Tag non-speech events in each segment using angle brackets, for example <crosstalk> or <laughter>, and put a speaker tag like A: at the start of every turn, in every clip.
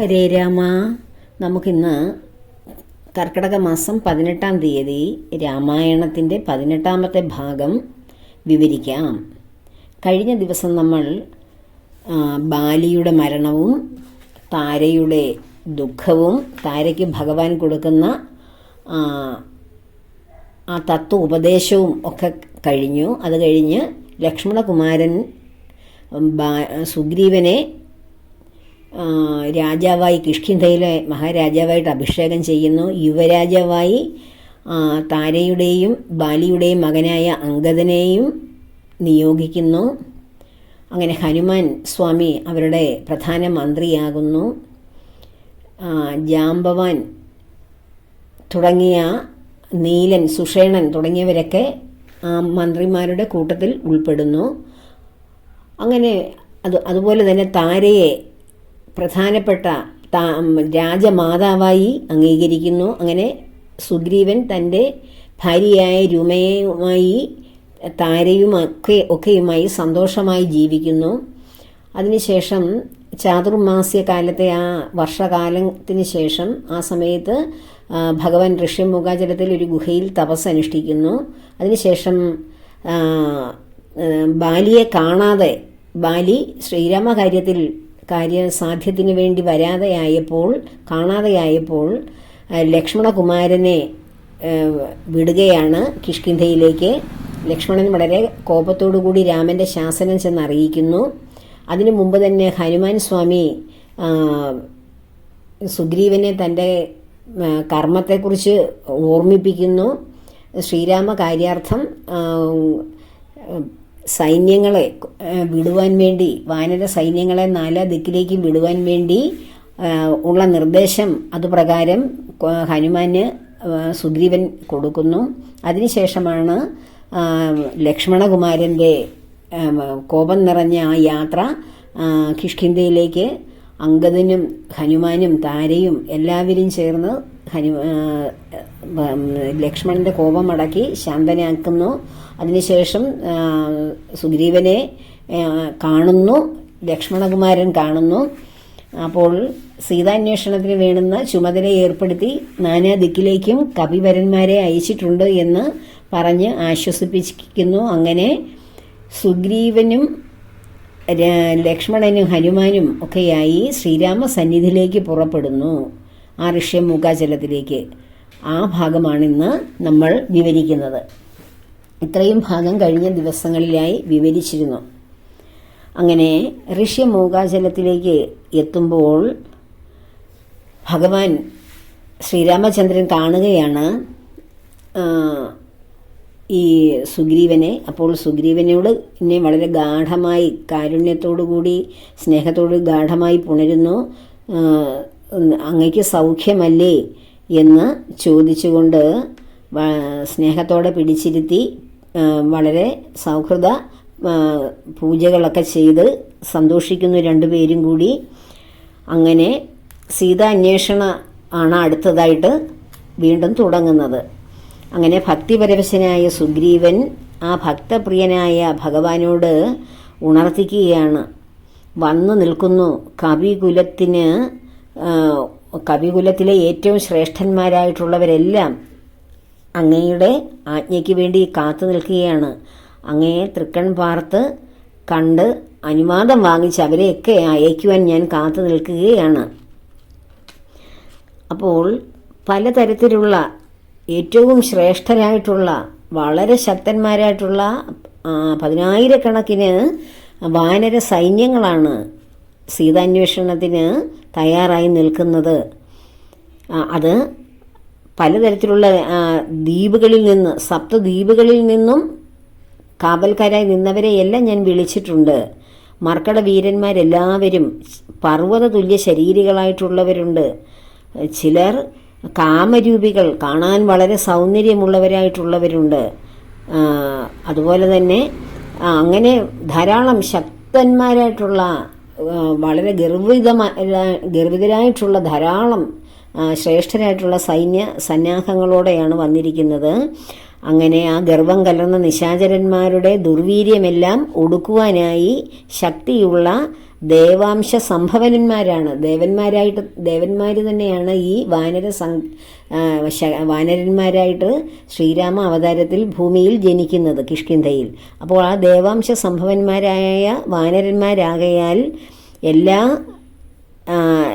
A: ഹരേ രാമ. നമുക്കിന്ന് കർക്കിടക മാസം പതിനെട്ടാം തീയതി രാമായണത്തിന്റെ പതിനെട്ടാമത്തെ ഭാഗം വിവരിക്കാം. കഴിഞ്ഞ ദിവസം നമ്മൾ ബാലിയുടെ മരണവും താരയുടെ ദുഃഖവും താരയ്ക്ക് ഭഗവാൻ കൊടുക്കുന്ന ആ, തത്വ ഉപദേശവും ഒക്കെ കഴിഞ്ഞു. അത് കഴിഞ്ഞ് ലക്ഷ്മണകുമാരൻ സുഗ്രീവനെ രാജാവായി കിഷ്കിന്ധയിലെ മഹാരാജാവായിട്ട് അഭിഷേകം ചെയ്യുന്നു. യുവരാജാവായി താരയുടെയും ബാലിയുടെയും മകനായ അംഗദനെയും നിയോഗിക്കുന്നു. അങ്ങനെ ഹനുമാൻ സ്വാമി അവരുടെ പ്രധാന മന്ത്രിയാകുന്നു. ജാംബവാൻ തുടങ്ങിയ നീലൻ സുഷേണൻ തുടങ്ങിയവരൊക്കെ മന്ത്രിമാരുടെ കൂട്ടത്തിൽ ഉൾപ്പെടുന്നു. അങ്ങനെ അത് അതുപോലെ തന്നെ താരയെ പ്രധാനപ്പെട്ട രാജമാതാവായി അംഗീകരിക്കുന്നു. അങ്ങനെ സുഗ്രീവൻ തന്റെ ഭാര്യയായ രുമയുമായി താരയും ഒക്കെ ഒക്കെയുമായി സന്തോഷമായി ജീവിക്കുന്നു. അതിനുശേഷം ചാതുർമാസ്യ കാലത്തെ ആ വർഷകാലത്തിന് ശേഷം ആ സമയത്ത് ഭഗവാൻ ഋഷ്യമുഖാചലത്തിൽ ഒരു ഗുഹയിൽ തപസ് അനുഷ്ഠിക്കുന്നു. അതിനുശേഷം ബാലിയെ കാണാതെ ബാലി ശ്രീരാമ കാര്യത്തിൽ കാര്യസാധ്യത്തിന് വേണ്ടി വരാതെയായപ്പോൾ കാണാതെയായപ്പോൾ ലക്ഷ്മണകുമാരനെ വിടുകയാണ് കിഷ്കിന്ധയിലേക്ക്. ലക്ഷ്മണൻ വളരെ കോപത്തോടുകൂടി രാമന്റെ ശാസനം ചെന്ന് അറിയിക്കുന്നു അതിനു മുമ്പ് തന്നെ ഹനുമാൻ സ്വാമി സുഗ്രീവനെ തന്റെ കർമ്മത്തെക്കുറിച്ച് ഓർമ്മിപ്പിക്കുന്നു. ശ്രീരാമ കാര്യാർത്ഥം സൈന്യങ്ങളെ വിടുവാൻ വേണ്ടി വാനര സൈന്യങ്ങളെ നാലാ ദിക്കിലേക്കും വിടുവാൻ വേണ്ടി ഉള്ള നിർദ്ദേശം അതുപ്രകാരം ഹനുമാന് സുഗ്രീവൻ കൊടുക്കുന്നു. അതിനുശേഷമാണ് ലക്ഷ്മണകുമാരന്റെ കോപം നിറഞ്ഞ ആ യാത്ര കിഷ്കിന്ധയിലേക്ക് അങ്കദനും ഹനുമാനും താരയും എല്ലാവരും ചേർന്ന് ഹനു ലക്ഷ്മണന്റെ കോപം അടക്കി ശാന്തനാക്കുന്നു. അതിനുശേഷം സുഗ്രീവനെ കാണുന്നു ലക്ഷ്മണകുമാരൻ കാണുന്നു. അപ്പോൾ സീതാന്വേഷണത്തിന് വേണ്ടുന്ന ചുമതല ഏർപ്പെടുത്തി നാനാ ദിക്കിലേക്കും കവിവരന്മാരെ അയച്ചിട്ടുണ്ട് എന്ന് പറഞ്ഞ് ആശ്വസിപ്പിക്കുന്നു. അങ്ങനെ സുഗ്രീവനും ലക്ഷ്മണനും ഹനുമാനും ഒക്കെയായി ശ്രീരാമ സന്നിധിയിലേക്ക് പുറപ്പെടുന്നു. ആ ഋഷ്യമുഖാചലത്തിലേക്ക് ആ ഭാഗമാണിന്ന് നമ്മൾ വിവരിക്കുന്നത്. ഇത്രയും ഭാഗം കഴിഞ്ഞ ദിവസങ്ങളിലായി വിവരിച്ചിരുന്നു. അങ്ങനെ ഋഷ്യമൂകാചലത്തിലേക്ക് എത്തുമ്പോൾ ഭഗവാൻ ശ്രീരാമചന്ദ്രൻ കാണുകയാണ് ഈ സുഗ്രീവനെ. അപ്പോൾ സുഗ്രീവനോട് എന്നെ വളരെ ഗാഠമായി കാരുണ്യത്തോടു കൂടി സ്നേഹത്തോട് ഗാഠമായി പുണരുന്നു. അങ്ങയ്ക്ക് സൗഖ്യമല്ലേ എന്ന് ചോദിച്ചുകൊണ്ട് സ്നേഹത്തോടെ പിടിച്ചിരുത്തി വളരെ സൗഹൃദ പൂജകളൊക്കെ ചെയ്ത് സന്തോഷിക്കുന്നു രണ്ടുപേരും കൂടി. അങ്ങനെ സീത അന്വേഷണ ആണ് അടുത്തതായിട്ട് വീണ്ടും തുടങ്ങുന്നത്. അങ്ങനെ ഭക്തിപരവശനായ സുഗ്രീവൻ ആ ഭക്തപ്രിയനായ ഭഗവാനോട് ഉണർത്തിക്കുകയാണ്. വന്നു നിൽക്കുന്നു. കവികുലത്തിന് കവികുലത്തിലെ ഏറ്റവും ശ്രേഷ്ഠന്മാരായിട്ടുള്ളവരെല്ലാം അങ്ങയുടെ ആജ്ഞയ്ക്ക് വേണ്ടി കാത്തു നിൽക്കുകയാണ്. അങ്ങയെ തൃക്കൺ പാർത്ത് കണ്ട് അനുവാദം വാങ്ങിച്ച് അവരെയൊക്കെ അയക്കുവാൻ ഞാൻ കാത്തു നിൽക്കുകയാണ്. അപ്പോൾ പലതരത്തിലുള്ള ഏറ്റവും ശ്രേഷ്ഠരായിട്ടുള്ള വളരെ ശക്തന്മാരായിട്ടുള്ള പതിനായിരക്കണക്കിന് വാനര സൈന്യങ്ങളാണ് സീതാന്വേഷണത്തിന് തയ്യാറായി നിൽക്കുന്നത്. അത് പലതരത്തിലുള്ള ദ്വീപുകളിൽ നിന്ന് സപ്തദ്വീപുകളിൽ നിന്നും കാവൽക്കാരായി നിന്നവരെയെല്ലാം ഞാൻ വിളിച്ചിട്ടുണ്ട്. മർക്കട വീരന്മാരെല്ലാവരും പർവത തുല്യ ശരീരികളായിട്ടുള്ളവരുണ്ട്. ചിലർ കാമരൂപികൾ കാണാൻ വളരെ സൗന്ദര്യമുള്ളവരായിട്ടുള്ളവരുണ്ട്. അതുപോലെ തന്നെ അങ്ങനെ ധാരാളം ശക്തന്മാരായിട്ടുള്ള വളരെ ഗർവിതമായ ഗർഭിതരായിട്ടുള്ള ധാരാളം ശ്രേഷ്ഠരായിട്ടുള്ള സൈന്യ സന്നാഹങ്ങളോടെയാണ് വന്നിരിക്കുന്നത്. അങ്ങനെ ആ ഗർവം കലർന്ന നിശാചരന്മാരുടെ ദുർവീര്യമെല്ലാം ഒടുക്കുവാനായി ശക്തിയുള്ള ദേവാംശ സംഭവനന്മാരാണ്. ദേവന്മാരായിട്ട് ദേവന്മാർ തന്നെയാണ് ഈ വാനര സം വാനരന്മാരായിട്ട് ശ്രീരാമ അവതാരത്തിൽ ഭൂമിയിൽ ജനിക്കുന്നത് കിഷ്കിന്ധയിൽ. അപ്പോൾ ആ ദേവാംശ സംഭവന്മാരായ വാനരന്മാരാകയാൽ എല്ലാ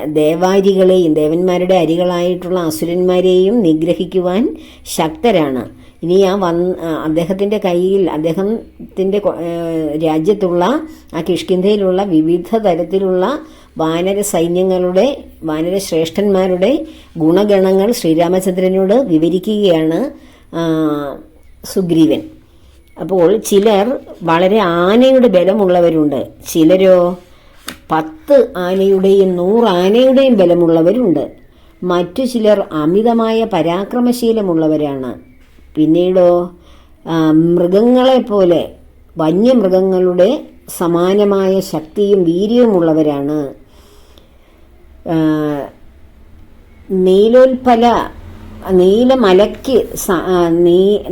A: ദേവാരികളെയും ദേവന്മാരുടെ അരികളായിട്ടുള്ള അസുരന്മാരെയും നിഗ്രഹിക്കുവാൻ ശക്തരാണ്. ഇനി ആ വന്ന് അദ്ദേഹത്തിന്റെ കയ്യിൽ അദ്ദേഹത്തിന്റെ രാജ്യത്തുള്ള ആ കിഷ്കിന്ധയിലുള്ള വിവിധ തരത്തിലുള്ള വാനര സൈന്യങ്ങളുടെ വാനര ശ്രേഷ്ഠന്മാരുടെ ഗുണഗണങ്ങൾ ശ്രീരാമചന്ദ്രനോട് വിവരിക്കുകയാണ് സുഗ്രീവൻ. അപ്പോൾ ചിലർ വളരെ ആനയുടെ ബലമുള്ളവരുണ്ട്. ചിലരോ പത്ത് ആനയുടെയും നൂറ് ആനയുടെയും ബലമുള്ളവരുണ്ട്. മറ്റു ചിലർ അമിതമായ പരാക്രമശീലമുള്ളവരാണ്. പിന്നീടോ മൃഗങ്ങളെപ്പോലെ വന്യമൃഗങ്ങളുടെ സമാനമായ ശക്തിയും വീര്യവുമുള്ളവരാണ്. നീലോൽപ്പല നീലമലയ്ക്ക്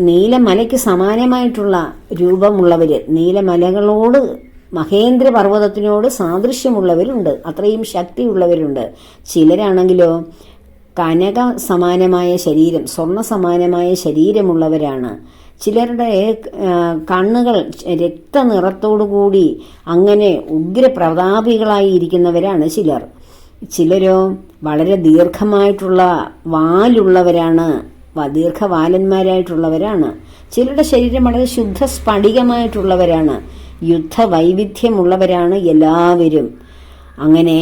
A: നീലമലയ്ക്ക് സമാനമായിട്ടുള്ള രൂപമുള്ളവർ നീലമലകളോട് മഹേന്ദ്ര പർവതത്തിനോട് സാദൃശ്യമുള്ളവരുണ്ട്. അത്രയും ശക്തിയുള്ളവരുണ്ട്. ചിലരാണെങ്കിലോ കനക സമാനമായ ശരീരം സ്വർണ സമാനമായ ശരീരമുള്ളവരാണ്. ചിലരുടെ കണ്ണുകൾ രക്തനിറത്തോടുകൂടി അങ്ങനെ ഉഗ്രപ്രതാപികളായി ഇരിക്കുന്നവരാണ് ചിലർ. ചിലരോ വളരെ ദീർഘമായിട്ടുള്ള വാലുള്ളവരാണ് ദീർഘവാലന്മാരായിട്ടുള്ളവരാണ്. ചിലരുടെ ശരീരം വളരെ ശുദ്ധ സ്ഫടികമായിട്ടുള്ളവരാണ് യുദ്ധ വൈവിധ്യമുള്ളവരാണ് എല്ലാവരും. അങ്ങനെ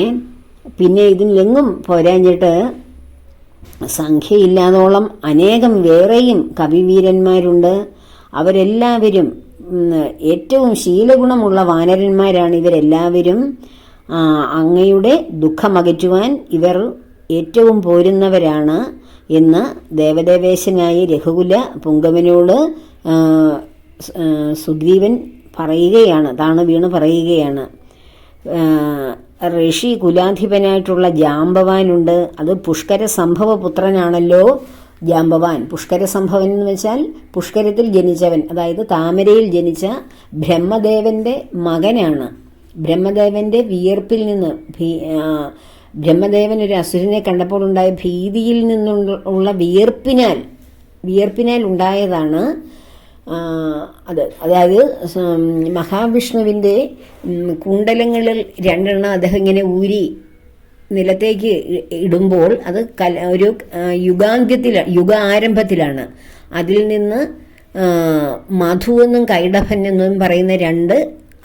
A: പിന്നെ ഇതിലെങ്ങും പോരാഞ്ഞിട്ട് സംഖ്യയില്ലാതോളം അനേകം വേറെയും കവിവീരന്മാരുണ്ട്. അവരെല്ലാവരും ഏറ്റവും ശീലഗുണമുള്ള വാനരന്മാരാണ് ഇവരെല്ലാവരും. അങ്ങയുടെ ദുഃഖമകറ്റുവാൻ ഇവർ ഏറ്റവും പോരുന്നവരാണ് എന്ന് ദേവദേവേശനായ രഘുകുല പുങ്കവനോട് സുഗ്രീവൻ പറയുകയാണ് താണു വീണ് പറയുകയാണ്. ഋഷി കുലാധിപനായിട്ടുള്ള ജാമ്പവാനുണ്ട്. അത് പുഷ്കര സംഭവപുത്രനാണല്ലോ ജാമ്പവാൻ. പുഷ്കര സംഭവൻ എന്ന് വെച്ചാൽ പുഷ്കരത്തിൽ ജനിച്ചവൻ അതായത് താമരയിൽ ജനിച്ച ബ്രഹ്മദേവന്റെ മകനാണ്. ബ്രഹ്മദേവന്റെ വിയർപ്പിൽ നിന്ന് ബ്രഹ്മദേവൻ ഒരു അസുരനെ കണ്ടപ്പോൾ ഉണ്ടായ ഭീതിയിൽ നിന്നുള്ള വിയർപ്പിനാൽ വിയർപ്പിനാൽ ഉണ്ടായതാണ് അത്. അതായത് മഹാവിഷ്ണുവിന്റെ കുണ്ടലങ്ങളിൽ രണ്ടെണ്ണം അദ്ദേഹം ഇങ്ങനെ ഊരി നിലത്തേക്ക് ഇടുമ്പോൾ അത് കല ഒരു യുഗാന്ത്യത്തിൽ യുഗ ആരംഭത്തിലാണ് അതിൽ നിന്ന് മധു എന്നും കൈഡഭൻ എന്നും പറയുന്ന രണ്ട്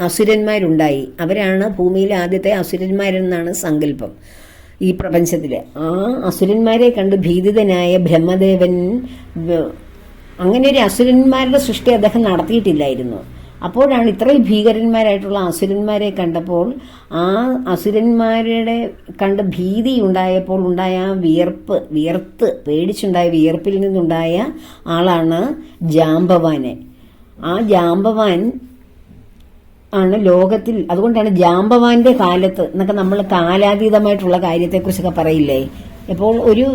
A: അസുരന്മാരുണ്ടായി. അവരാണ് ഭൂമിയിലെ ആദ്യത്തെ അസുരന്മാരെന്നാണ് സങ്കല്പം ഈ പ്രപഞ്ചത്തിൽ ആ അസുരന്മാരെ കണ്ട് ഭീതിതനായ ബ്രഹ്മദേവൻ അങ്ങനെ ഒരു അസുരന്മാരുടെ സൃഷ്ടി അദ്ദേഹം നടത്തിയിട്ടില്ലായിരുന്നു. അപ്പോഴാണ് ഇത്രയും ഭീകരന്മാരായിട്ടുള്ള അസുരന്മാരെ കണ്ടപ്പോൾ ആ അസുരന്മാരുടെ കണ്ട് ഭീതി ഉണ്ടായപ്പോൾ ഉണ്ടായ ആ വിയർപ്പ് വിയർത്ത് പേടിച്ചുണ്ടായ വിയർപ്പിൽ നിന്നുണ്ടായ ആളാണ് ജാമ്പവാന് ആ ജാമ്പവാൻ ആണ് ലോകത്തിൽ അതുകൊണ്ടാണ് ജാമ്പവാന്റെ കാലത്ത് എന്നൊക്കെ നമ്മൾ കാലാതീതമായിട്ടുള്ള കാര്യത്തെക്കുറിച്ചൊക്കെ പറയില്ലേ? ഇപ്പോൾ ഒരു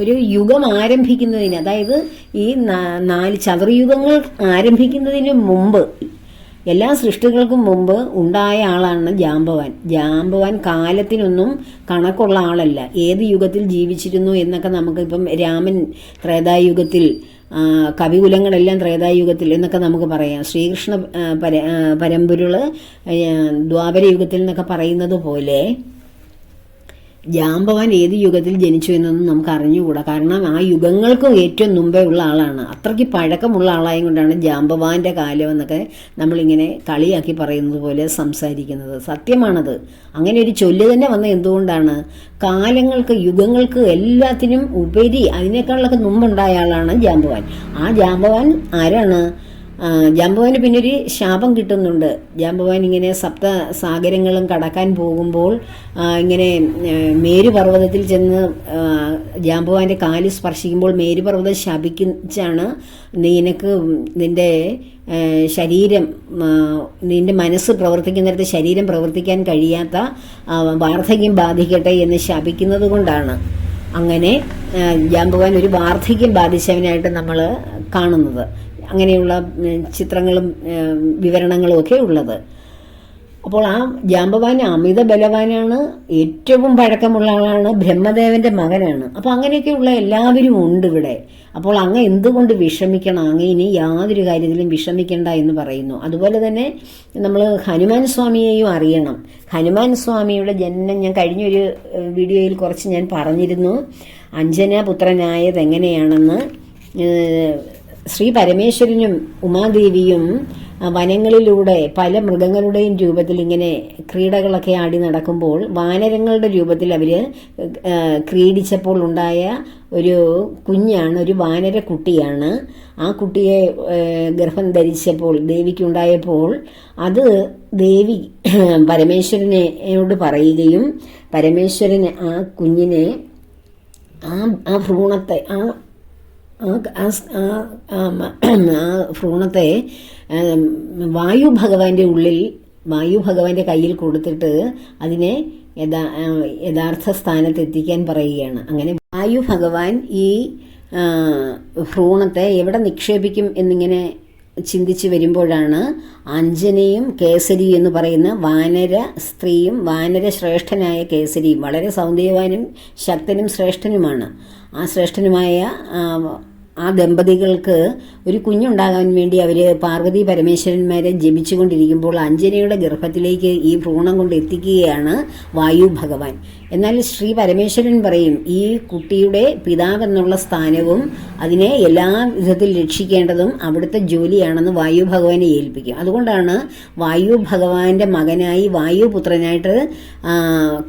A: ഒരു യുഗം ആരംഭിക്കുന്നതിന് അതായത് ഈ നാല് ചതുർയുഗങ്ങൾ ആരംഭിക്കുന്നതിന് മുമ്പ് എല്ലാ സൃഷ്ടികൾക്കും മുമ്പ് ഉണ്ടായ ആളാണ് ജാമ്പവാൻ. ജാമ്പവാൻ കാലത്തിനൊന്നും കണക്കുള്ള ആളല്ല. ഏത് യുഗത്തിൽ ജീവിച്ചിരുന്നു എന്നൊക്കെ നമുക്കിപ്പം രാമൻ ത്രേതായുഗത്തിൽ കവികുലങ്ങളെല്ലാം ത്രേതായുഗത്തിൽ എന്നൊക്കെ നമുക്ക് പറയാം. ശ്രീകൃഷ്ണ പര പരമ്പുരുൾ ദ്വാപരയുഗത്തിൽ എന്നൊക്കെ പറയുന്നത് പോലെ ജാമ്പവാൻ ഏത് യുഗത്തിൽ ജനിച്ചു എന്നൊന്നും നമുക്ക് അറിഞ്ഞുകൂടാ കാരണം ആ യുഗങ്ങൾക്കും ഏറ്റവും മുമ്പേ ഉള്ള ആളാണ്. അത്രയ്ക്ക് പഴക്കമുള്ള ആളായത് കൊണ്ടാണ് ജാമ്പവാന്റെ കാലം എന്നൊക്കെ നമ്മളിങ്ങനെ കളിയാക്കി പറയുന്നത് പോലെ സംസാരിക്കുന്നത്. സത്യമാണത്. അങ്ങനെ ഒരു ചൊല്ല് തന്നെ വന്ന എന്തുകൊണ്ടാണ്? കാലങ്ങൾക്ക് യുഗങ്ങൾക്ക് എല്ലാത്തിനും ഉപരി അതിനേക്കാളൊക്കെ മുമ്പുണ്ടായ ആളാണ് ജാംബവാൻ ആ ജാംബവാൻ ആരാണ്? ജാമ്പവാന് പിന്നെ ഒരു ശാപം കിട്ടുന്നുണ്ട്. ജാമ്പവാൻ ഇങ്ങനെ സപ്ത സാഗരങ്ങളും കടക്കാൻ പോകുമ്പോൾ ഇങ്ങനെ മേരുപർവതത്തിൽ ചെന്ന് ജാമ്പവാന്റെ കാൽ സ്പർശിക്കുമ്പോൾ മേരുപർവതം ശപിക്കാണ് നിനക്ക് നിന്റെ ശരീരം നിന്റെ മനസ്സ് പ്രവർത്തിക്കുന്നിടത്ത് ശരീരം പ്രവർത്തിക്കാൻ കഴിയാത്ത വാർദ്ധക്യം ബാധിക്കട്ടെ എന്ന് ശപിക്കുന്നത് കൊണ്ടാണ്. അങ്ങനെ ജാമ്പവാൻ ഒരു വാർദ്ധക്യം ബാധിച്ചവനായിട്ട് നമ്മൾ കാണുന്നത്. അങ്ങനെയുള്ള ചിത്രങ്ങളും വിവരണങ്ങളും ഒക്കെ ഉള്ളത്. അപ്പോൾ ആ ജാമ്പവാൻ അമിത ബലവാനാണ് ഏറ്റവും പഴക്കമുള്ള ആളാണ് ബ്രഹ്മദേവന്റെ മകനാണ്. അപ്പോൾ അങ്ങനെയൊക്കെയുള്ള എല്ലാവരും ഉണ്ട് ഇവിടെ. അപ്പോൾ അങ്ങ് എന്തുകൊണ്ട് വിഷമിക്കണം? അങ്ങ് ഇനി യാതൊരു കാര്യത്തിലും വിഷമിക്കണ്ട എന്ന് പറയുന്നു. അതുപോലെ തന്നെ നമ്മൾ ഹനുമാൻ സ്വാമിയെയും അറിയണം. ഹനുമാൻ സ്വാമിയുടെ ജനനം ഞാൻ കഴിഞ്ഞൊരു വീഡിയോയിൽ കുറച്ച് ഞാൻ പറഞ്ഞിരുന്നു. അഞ്ജന പുത്രനായത് എങ്ങനെയാണെന്ന് ശ്രീ പരമേശ്വരനും ഉമാദേവിയും വനങ്ങളിലൂടെ പല മൃഗങ്ങളുടെയും രൂപത്തിൽ ഇങ്ങനെ ക്രീഡകളൊക്കെ ആടി നടക്കുമ്പോൾ വാനരങ്ങളുടെ രൂപത്തിൽ അവർ ക്രീഡിച്ചപ്പോൾ ഉണ്ടായ ഒരു കുഞ്ഞാണ് ഒരു വാനര കുട്ടിയാണ്. ആ കുട്ടിയെ ഗർഭം ധരിച്ചപ്പോൾ ദേവിക്കുണ്ടായപ്പോൾ അത് ദേവി <clears throat> പരമേശ്വരനോട് പറയുകയും പരമേശ്വരന് ആ കുഞ്ഞിനെ ആ ആ ഭ്രൂണത്തെ ആ ആ ആ ഭ്രൂണത്തെ വായു ഭഗവാന്റെ ഉള്ളിൽ വായു ഭഗവാന്റെ കയ്യിൽ കൊടുത്തിട്ട് അതിനെ യഥാ യഥാർത്ഥ സ്ഥാനത്ത് എത്തിക്കാൻ പറയുകയാണ്. അങ്ങനെ വായു ഭഗവാൻ ഈ ഭ്രൂണത്തെ എവിടെ നിക്ഷേപിക്കും എന്നിങ്ങനെ ചിന്തിച്ചു വരുമ്പോഴാണ് അഞ്ജനയും കേസരി എന്ന് പറയുന്ന വാനര സ്ത്രീയും വാനര ശ്രേഷ്ഠനായ കേസരിയും വളരെ സൗന്ദര്യവാനും ശക്തനും ശ്രേഷ്ഠനുമാണ്. ആ ശ്രേഷ്ഠനുമായ ആ, ദമ്പതികൾക്ക് ഒരു കുഞ്ഞുണ്ടാകാൻ വേണ്ടി അവർ പാർവതി പരമേശ്വരന്മാരെ ജപിച്ചുകൊണ്ടിരിക്കുമ്പോൾ അഞ്ജനയുടെ ഗർഭത്തിലേക്ക് ഈ ഭ്രൂണം കൊണ്ട് എത്തിക്കുകയാണ് വായു ഭഗവാൻ. എന്നാൽ ശ്രീ പരമേശ്വരൻ പറയും ഈ കുട്ടിയുടെ പിതാവെന്നുള്ള സ്ഥാനവും അതിനെ എല്ലാ വിധത്തിൽ രക്ഷിക്കേണ്ടതും അവിടുത്തെ ജോലിയാണെന്ന് വായു ഭഗവാനെ ഏൽപ്പിക്കും. അതുകൊണ്ടാണ് വായു ഭഗവാന്റെ മകനായി വായുപുത്രനായിട്ട്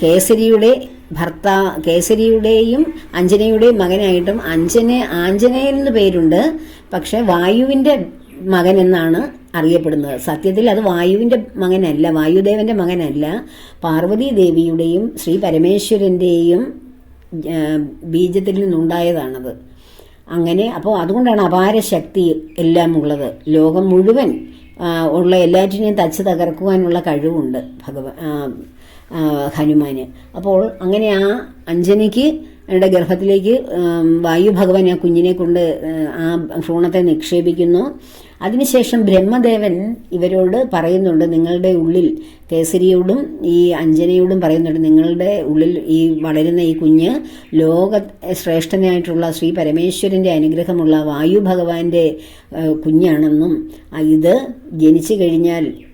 A: കേസരിയുടെ ഭർത്താ കേസരിയുടെയും അഞ്ജനയുടെയും മകനായിട്ടും അഞ്ജന ആഞ്ജനേയൻ എന്ന് പേരുണ്ട്. പക്ഷെ വായുവിന്റെ മകൻ എന്നാണ് അറിയപ്പെടുന്നത്. സത്യത്തിൽ അത് വായുവിന്റെ മകനല്ല വായുദേവന്റെ മകനല്ല. പാർവതി ദേവിയുടെയും ശ്രീ പരമേശ്വരന്റെയും ആ, ബീജത്തിൽ നിന്നുണ്ടായതാണത്. അങ്ങനെ അപ്പോൾ അതുകൊണ്ടാണ് അപാര ശക്തി എല്ലാം ഉള്ളത്. ലോകം മുഴുവൻ ഉള്ള എല്ലാറ്റിനെയും തച്ച് തകർക്കുവാനുള്ള കഴിവുണ്ട് ഭഗവ ആ, ആ, ഹനുമാന്. അപ്പോൾ അങ്ങനെ ആ അഞ്ജനയ്ക്ക് എന്റെ ഗർഭത്തിലേക്ക് വായു ഭഗവാൻ ആ കുഞ്ഞിനെ കൊണ്ട് ആ ഭ്രൂണത്തെ നിക്ഷേപിക്കുന്നു. അതിനുശേഷം ബ്രഹ്മദേവൻ ഇവരോട് പറയുന്നുണ്ട് നിങ്ങളുടെ ഉള്ളിൽ കേസരിയോടും ഈ അഞ്ജനയോടും പറയുന്നുണ്ട് നിങ്ങളുടെ ഉള്ളിൽ ഈ വളരുന്ന ഈ കുഞ്ഞ് ലോക ശ്രേഷ്ഠനായിട്ടുള്ള ശ്രീ പരമേശ്വരന്റെ അനുഗ്രഹമുള്ള വായു ഭഗവാന്റെ കുഞ്ഞാണെന്നും ഇത് ജനിച്ചു കഴിഞ്ഞാൽ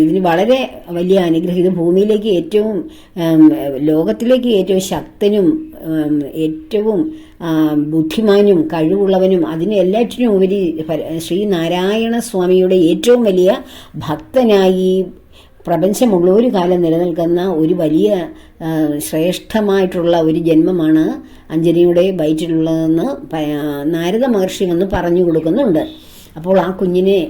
A: ഇതിന് വളരെ വലിയ അനുഗ്രഹം. ഇത് ഭൂമിയിലേക്ക് ഏറ്റവും ലോകത്തിലേക്ക് ഏറ്റവും ശക്തനും ഏറ്റവും ബുദ്ധിമാനും കഴിവുള്ളവനും അതിന് എല്ലാറ്റിനും ഉപരി ശ്രീനാരായണ സ്വാമിയുടെ ഏറ്റവും വലിയ ഭക്തനായി പ്രപഞ്ചമുള്ള ഒരു കാലം നിലനിൽക്കുന്ന ഒരു വലിയ ശ്രേഷ്ഠമായിട്ടുള്ള ഒരു ജന്മമാണ് അഞ്ജലിയുടെ വയറ്റിലുള്ളതെന്ന് നാരദ മഹർഷി വന്ന് പറഞ്ഞു കൊടുക്കുന്നുണ്ട്. അപ്പോൾ ആ കുഞ്ഞിനെ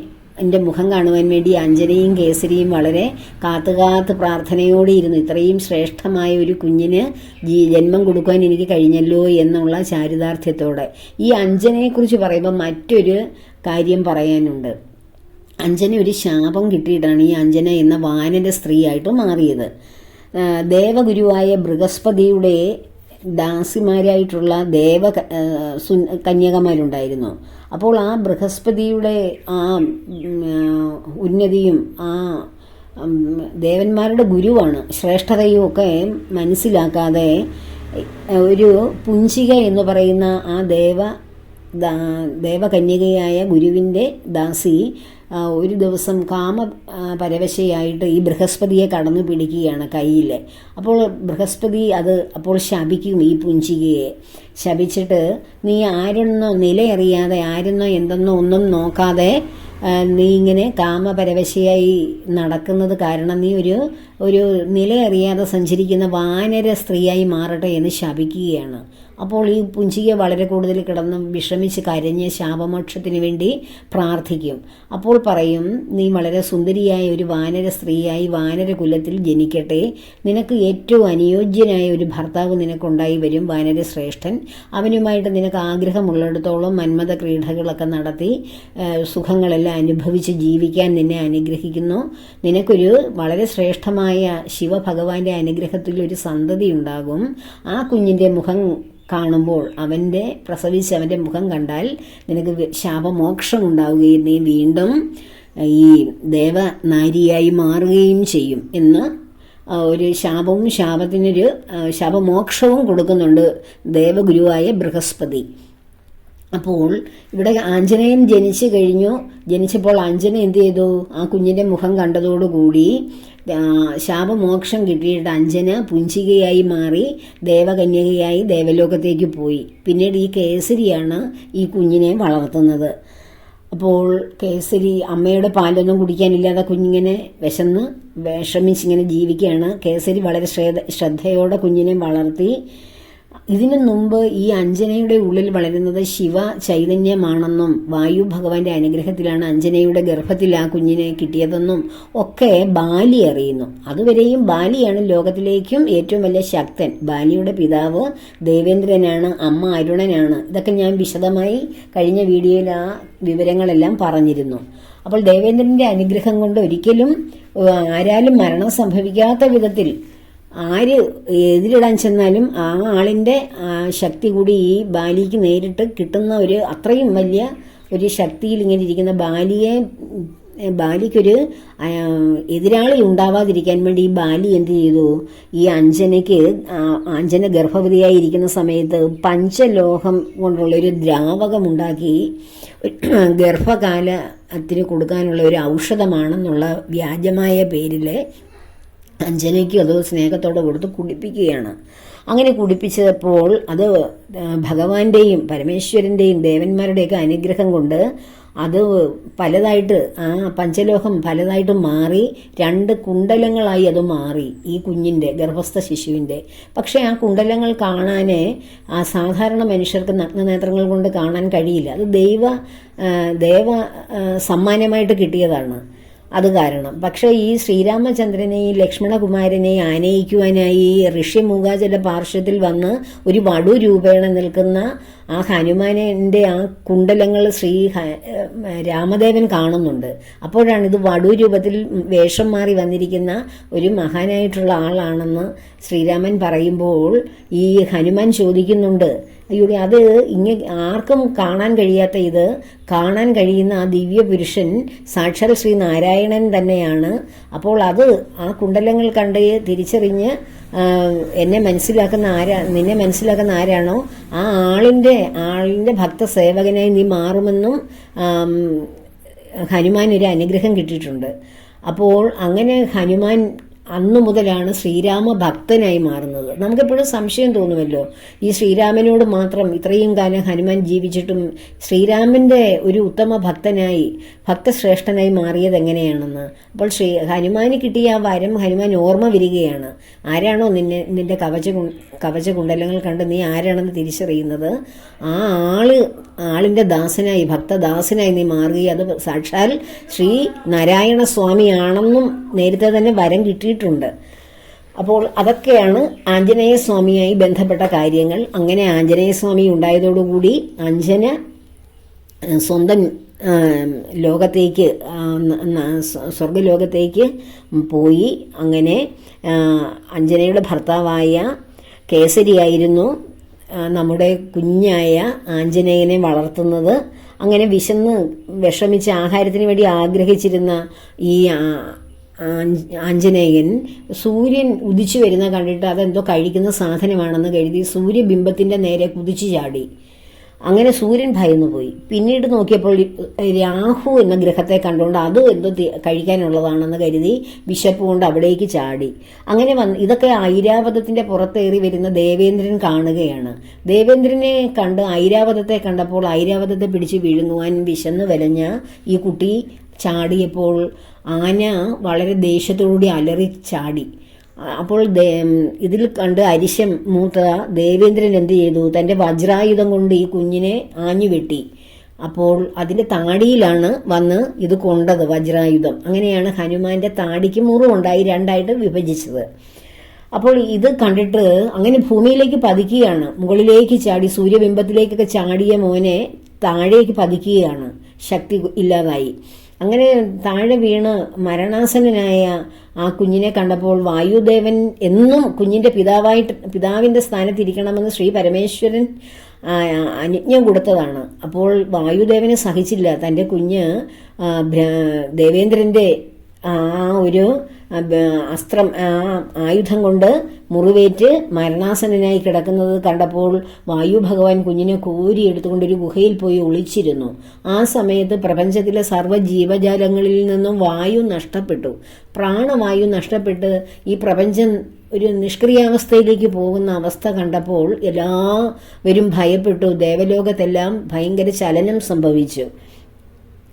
A: എന്റെ മുഖം കാണുവാൻ വേണ്ടി അഞ്ജനയും കേസരിയും വളരെ കാത്തുകാത്ത് പ്രാർത്ഥനയോടെ ഇരുന്നു. ഇത്രയും ശ്രേഷ്ഠമായ ഒരു കുഞ്ഞിന് ജന്മം കൊടുക്കുവാൻ എനിക്ക് കഴിഞ്ഞല്ലോ എന്നുള്ള ചാരിതാർത്ഥ്യത്തോടെ. ഈ അഞ്ജനയെക്കുറിച്ച് പറയുമ്പോൾ മറ്റൊരു കാര്യം പറയാനുണ്ട്. അഞ്ജന ഒരു ശാപം കിട്ടിയിട്ടാണ് ഈ അഞ്ജന എന്ന വാനന്റെ സ്ത്രീയായിട്ട് മാറിയത്. ദേവഗുരുവായ ബൃഹസ്പതിയുടെ ദാസിമാരായിട്ടുള്ള ദേവ കന്യകമാരുണ്ടായിരുന്നു. അപ്പോൾ ആ ബൃഹസ്പതിയുടെ ആ ഉന്നതിയും ആ ദേവന്മാരുടെ ഗുരുവാണ്. ശ്രേഷ്ഠതയും ഒക്കെ മനസ്സിലാക്കാതെ ഒരു പുഞ്ചിക എന്ന് പറയുന്ന ആ ദേവ ദേവകന്യകയായ ഗുരുവിന്റെ ദാസി ഒരു ദിവസം കാമ പരവശയായിട്ട് ഈ ബൃഹസ്പതിയെ കടന്നു പിടിക്കുകയാണ് കയ്യിൽ അപ്പോൾ ബൃഹസ്പതി അത് അപ്പോൾ ശപിക്കും ഈ പുഞ്ചികയെ. ശപിച്ചിട്ട് നീ ആരെന്നോ നിലയറിയാതെ ആരെന്നോ എന്തെന്നോ ഒന്നും നോക്കാതെ നീ ഇങ്ങനെ കാമപരവശയായി നടക്കുന്നത് കാരണം നീ ഒരു ഒരു നിലയറിയാതെ സഞ്ചരിക്കുന്ന വാനര സ്ത്രീയായി മാറട്ടെ എന്ന് ശപിക്കുകയാണ്. അപ്പോൾ ഈ പുഞ്ചിക വളരെ കൂടുതൽ കിടന്ന് വിഷമിച്ച് കരഞ്ഞ് ശാപമോക്ഷത്തിന് വേണ്ടി പ്രാർത്ഥിക്കും. അപ്പോൾ പറയും നീ വളരെ സുന്ദരിയായ ഒരു വാനര സ്ത്രീയായി വാനര കുലത്തിൽ ജനിക്കട്ടെ. നിനക്ക് ഏറ്റവും അനുയോജ്യനായ ഒരു ഭർത്താവ് നിനക്കുണ്ടായി വരും വാനര ശ്രേഷ്ഠൻ. അവനുമായിട്ട് നിനക്ക് ആഗ്രഹമുള്ളിടത്തോളം മന്മത ക്രീഡകളൊക്കെ നടത്തി സുഖങ്ങളെല്ലാം അനുഭവിച്ച് ജീവിക്കാൻ നിന്നെ അനുഗ്രഹിക്കുന്നു. നിനക്കൊരു വളരെ ശ്രേഷ്ഠമായ ശിവഭഗവാന്റെ അനുഗ്രഹത്തിൽ ഒരു സന്തതി ഉണ്ടാകും ആ കുഞ്ഞിന്റെ മുഖം കാണുമ്പോൾ അവന്റെ പ്രസവിച്ച് അവന്റെ മുഖം കണ്ടാൽ നിനക്ക് ശാപമോക്ഷം ഉണ്ടാവുകയും നീ വീണ്ടും ഈ ദേവനാരിയായി മാറുകയും ചെയ്യും എന്ന് ഒരു ശാപവും ശാപത്തിനൊരു ശാപമോക്ഷവും കൊടുക്കുന്നുണ്ട് ദേവഗുരുവായ ബൃഹസ്പതി. അപ്പോൾ ഇവിടെ ആഞ്ജനേയൻ ജനിച്ചു കഴിഞ്ഞു. ജനിച്ചപ്പോൾ ആഞ്ജന എന്ത് ചെയ്തു? ആ കുഞ്ഞിന്റെ മുഖം കണ്ടതോടുകൂടി ശാപമോക്ഷം കിട്ടിയിട്ട് അഞ്ജന പുഞ്ചികയായി മാറി ദേവകന്യകയായി ദേവലോകത്തേക്ക് പോയി. പിന്നീട് ഈ കേസരിയാണ് ഈ കുഞ്ഞിനെ വളർത്തുന്നത്. അപ്പോൾ കേസരി അമ്മയുടെ പാലൊന്നും കുടിക്കാനില്ലാതെ കുഞ്ഞിങ്ങനെ വിശന്ന് വിഷമിച്ചിങ്ങനെ ജീവിക്കുകയാണ്. കേസരി വളരെ ശ്രദ്ധ ശ്രദ്ധയോടെ കുഞ്ഞിനെ വളർത്തി ഇതിനു മുമ്പ് ഈ അഞ്ജനയുടെ ഉള്ളിൽ വളരുന്നത് ശിവ ചൈതന്യമാണെന്നും വായു ഭഗവാന്റെ അനുഗ്രഹത്തിലാണ് അഞ്ജനയുടെ ഗർഭത്തിൽ ആ കുഞ്ഞിനെ കിട്ടിയതെന്നും ഒക്കെ ബാലി അറിയുന്നു. അതുവരെയും ബാലിയാണ് ലോകത്തിലേക്കും ഏറ്റവും വലിയ ശക്തൻ. ബാലിയുടെ പിതാവ് ദേവേന്ദ്രനാണ് അമ്മ അരുണനാണ്. ഇതൊക്കെ ഞാൻ വിശദമായി കഴിഞ്ഞ വീഡിയോയിൽ ആ വിവരങ്ങളെല്ലാം പറഞ്ഞിരുന്നു. അപ്പോൾ ദേവേന്ദ്രന്റെ അനുഗ്രഹം കൊണ്ട് ഒരിക്കലും ആരാലും മരണം സംഭവിക്കാത്ത വിധത്തിൽ ആര് എതിരിടാൻ ചെന്നാലും ആ ആളിന്റെ ശക്തി കൂടി ഈ ബാലിക്ക് നേരിട്ട് കിട്ടുന്ന ഒരു അത്രയും വലിയ ഒരു ശക്തിയിൽ ഇങ്ങനെ ഇരിക്കുന്ന ബാലിയെ ബാലിക്കൊരു എതിരാളി ഉണ്ടാവാതിരിക്കാൻ വേണ്ടി ഈ ബാലി എന്ത് ചെയ്തു? ഈ അഞ്ജനയ്ക്ക് അഞ്ജന ഗർഭവതിയായിരിക്കുന്ന സമയത്ത് പഞ്ചലോഹം കൊണ്ടുള്ള ഒരു ദ്രാവകം ഉണ്ടാക്കി ഗർഭകാലത്തിന് കൊടുക്കാനുള്ള ഒരു ഔഷധമാണെന്നുള്ള വ്യാജമായ പേരിൽ അഞ്ജനയ്ക്ക് അത് സ്നേഹത്തോടെ കൊടുത്ത് കുടിപ്പിക്കുകയാണ്. അങ്ങനെ കുടിപ്പിച്ചപ്പോൾ അത് ഭഗവാന്റെയും പരമേശ്വരന്റെയും ദേവന്മാരുടെയൊക്കെ അനുഗ്രഹം കൊണ്ട് അത് പലതായിട്ട് ആ പഞ്ചലോഹം പലതായിട്ട് മാറി രണ്ട് കുണ്ടലങ്ങളായി അത് മാറി ഈ കുഞ്ഞിന്റെ ഗർഭസ്ഥ ശിശുവിന്റെ പക്ഷേ ആ കുണ്ടലങ്ങൾ കാണാനേ ആ സാധാരണ മനുഷ്യർക്ക് നഗ്നനേത്രങ്ങൾ കൊണ്ട് കാണാൻ കഴിയില്ല. അത് ദൈവ ദേവ സമ്മാനമായിട്ട് കിട്ടിയതാണ്. അത് കാരണം. പക്ഷേ ഈ ശ്രീരാമചന്ദ്രനെയും ലക്ഷ്മണകുമാരനെയും ആനയിക്കുവാനായി ഋഷ്യമൂകാചല പാർശ്വത്തിൽ വന്ന് ഒരു വടു രൂപേണ നിൽക്കുന്ന ആ ഹനുമാനന്റെ ആ കുണ്ടലങ്ങൾ ശ്രീ രാമദേവൻ കാണുന്നുണ്ട്. അപ്പോഴാണ് ഇത് വടു രൂപത്തിൽ വേഷം മാറി വന്നിരിക്കുന്ന ഒരു മഹാനായിട്ടുള്ള ആളാണെന്ന് ശ്രീരാമൻ പറയുമ്പോൾ ഈ ഹനുമാൻ ചോദിക്കുന്നുണ്ട് അയ്യോ അത് ഇങ്ങ ആർക്കും കാണാൻ കഴിയാത്ത ഇത്. കാണാൻ കഴിയുന്ന ആ ദിവ്യ പുരുഷൻ സാക്ഷാൽ ശ്രീ നാരായണൻ തന്നെയാണ്. അപ്പോൾ അത് ആ കുണ്ടലങ്ങൾ കണ്ട് തിരിച്ചറിഞ്ഞ് എന്നെ മനസ്സിലാക്കുന്ന ആരാ നിന്നെ മനസ്സിലാക്കുന്ന ആരാണോ ആ ആളിന്റെ ആളിന്റെ ഭക്തസേവകനായി നീ മാറുമെന്നും ഹനുമാൻ ഒരു അനുഗ്രഹം കിട്ടിയിട്ടുണ്ട്. അപ്പോൾ അങ്ങനെ ഹനുമാൻ അന്നു മുതലാണ് ശ്രീരാമ ഭക്തനായി മാറുന്നത്. നമുക്കെപ്പോഴും സംശയം തോന്നുമല്ലോ? ഈ ശ്രീരാമനോട് മാത്രം ഇത്രയും കാലം ഹനുമാൻ ജീവിച്ചിട്ടും ശ്രീരാമന്റെ ഒരു ഉത്തമ ഭക്തനായി ഭക്തശ്രേഷ്ഠനായി മാറിയത് എങ്ങനെയാണെന്ന്? അപ്പോൾ ശ്രീ ഹനുമാന് കിട്ടിയ ആ വരം ഹനുമാൻ ഓർമ്മ വരികയാണ്. ആരാണോ നിന്നെ നിന്റെ കവച കവച കുണ്ടലങ്ങൾ കണ്ട് നീ ആരാണെന്ന് തിരിച്ചറിയുന്നത്? ആ ആൾ ആളിന്റെ ദാസനായി ഭക്തദാസനായി നീ മാറുകയും അത് സാക്ഷാൽ ശ്രീ നാരായണ സ്വാമിയാണെന്നും നേരത്തെ തന്നെ വരം കിട്ടിയിട്ടുണ്ട് അപ്പോൾ അതൊക്കെയാണ് ആഞ്ജനേയ സ്വാമിയായി ബന്ധപ്പെട്ട കാര്യങ്ങൾ. അങ്ങനെ ആഞ്ജനേയ സ്വാമി ഉണ്ടായതോടുകൂടി അഞ്ജന സ്വന്തം ലോകത്തേക്ക് സ്വർഗലോകത്തേക്ക് പോയി. അങ്ങനെ അഞ്ജനയുടെ ഭർത്താവായ കേസരിയായിരുന്നു നമ്മുടെ കുഞ്ഞായ ആഞ്ജനേയനെ വളർത്തുന്നത്. അങ്ങനെ വിശന്ന് വിഷമിച്ച് ആഹാരത്തിന് വേണ്ടി ആഗ്രഹിച്ചിരുന്ന ഈ ആഞ്ജനേയൻ സൂര്യൻ ഉദിച്ചു വരുന്ന കണ്ടിട്ട് അതെന്തോ കഴിക്കുന്ന സാധനമാണെന്ന് കരുതി സൂര്യബിംബത്തിന്റെ നേരെ കുതിച്ചു ചാടി. അങ്ങനെ സൂര്യൻ ഭയന്നു പോയി പിന്നീട് നോക്കിയപ്പോൾ രാഹു എന്ന ഗ്രഹത്തെ കണ്ടുകൊണ്ട് അത് എന്തോ കഴിക്കാനുള്ളതാണെന്ന് കരുതി വിശപ്പ് കൊണ്ട് അവിടേക്ക് ചാടി. അങ്ങനെ വന്ന് ഇതൊക്കെ ഐരാവതത്തിന്റെ പുറത്തേറി വരുന്ന ദേവേന്ദ്രൻ കാണുകയാണ്. ദേവേന്ദ്രനെ കണ്ട് ഐരാവതത്തെ കണ്ടപ്പോൾ ഐരാവതത്തെ പിടിച്ച് വിഴുങ്ങുവാൻ വിശന്ന് വലഞ്ഞ ഈ കുട്ടി ചാടിയപ്പോൾ ആന വളരെ ദേഷ്യത്തോടുകൂടി അലറി ചാടി. അപ്പോൾ ഇതിൽ കണ്ട് അരിശം മൂത്ത ദേവേന്ദ്രൻ എന്ത് ചെയ്തു? തന്റെ വജ്രായുധം കൊണ്ട് ഈ കുഞ്ഞിനെ ആഞ്ഞു വെട്ടി. അപ്പോൾ അതിന്റെ താടിയിലാണ് വന്ന് ഇത് കൊണ്ടത് വജ്രായുധം. അങ്ങനെയാണ് ഹനുമാന്റെ താടിക്ക് മുറിവുണ്ടായി രണ്ടായിട്ട് വിഭജിച്ചത്. അപ്പോൾ ഇത് കണ്ടിട്ട് അങ്ങനെ ഭൂമിയിലേക്ക് പതിക്കുകയാണ്. മുകളിലേക്ക് ചാടി സൂര്യബിംബത്തിലേക്കൊക്കെ ചാടിയ മോനെ താഴേക്ക് പതിക്കുകയാണ്. ശക്തി ഇല്ലാതായി. അങ്ങനെ താഴെ വീണ് മരണാസനായ ആ കുഞ്ഞിനെ കണ്ടപ്പോൾ വായുദേവൻ എന്നും കുഞ്ഞിന്റെ പിതാവായിട്ട് പിതാവിന്റെ സ്ഥാനത്തിരിക്കണമെന്ന് ശ്രീ പരമേശ്വരൻ അനുജ്ഞ കൊടുത്തതാണ്. അപ്പോൾ വായുദേവനെ സഹിച്ചില്ല. തന്റെ കുഞ്ഞ് ദേവേന്ദ്രന്റെ ആ ഒരു അസ്ത്രം ആ ആയുധം കൊണ്ട് മുറിവേറ്റ് മരണാസനായി കിടക്കുന്നത് കണ്ടപ്പോൾ വായു ഭഗവാൻ കുഞ്ഞിനെ കോരി എടുത്തുകൊണ്ട് ഒരു ഗുഹയിൽ പോയി ഒളിച്ചിരുന്നു. ആ സമയത്ത് പ്രപഞ്ചത്തിലെ സർവ ജീവജാലങ്ങളിൽ നിന്നും വായു നഷ്ടപ്പെട്ടു. പ്രാണവായു നഷ്ടപ്പെട്ട് ഈ പ്രപഞ്ചം ഒരു നിഷ്ക്രിയാവസ്ഥയിലേക്ക് പോകുന്ന അവസ്ഥ കണ്ടപ്പോൾ എല്ലാവരും ഭയപ്പെട്ടു. ദേവലോകത്തെല്ലാം ഭയങ്കര ചലനം സംഭവിച്ചു.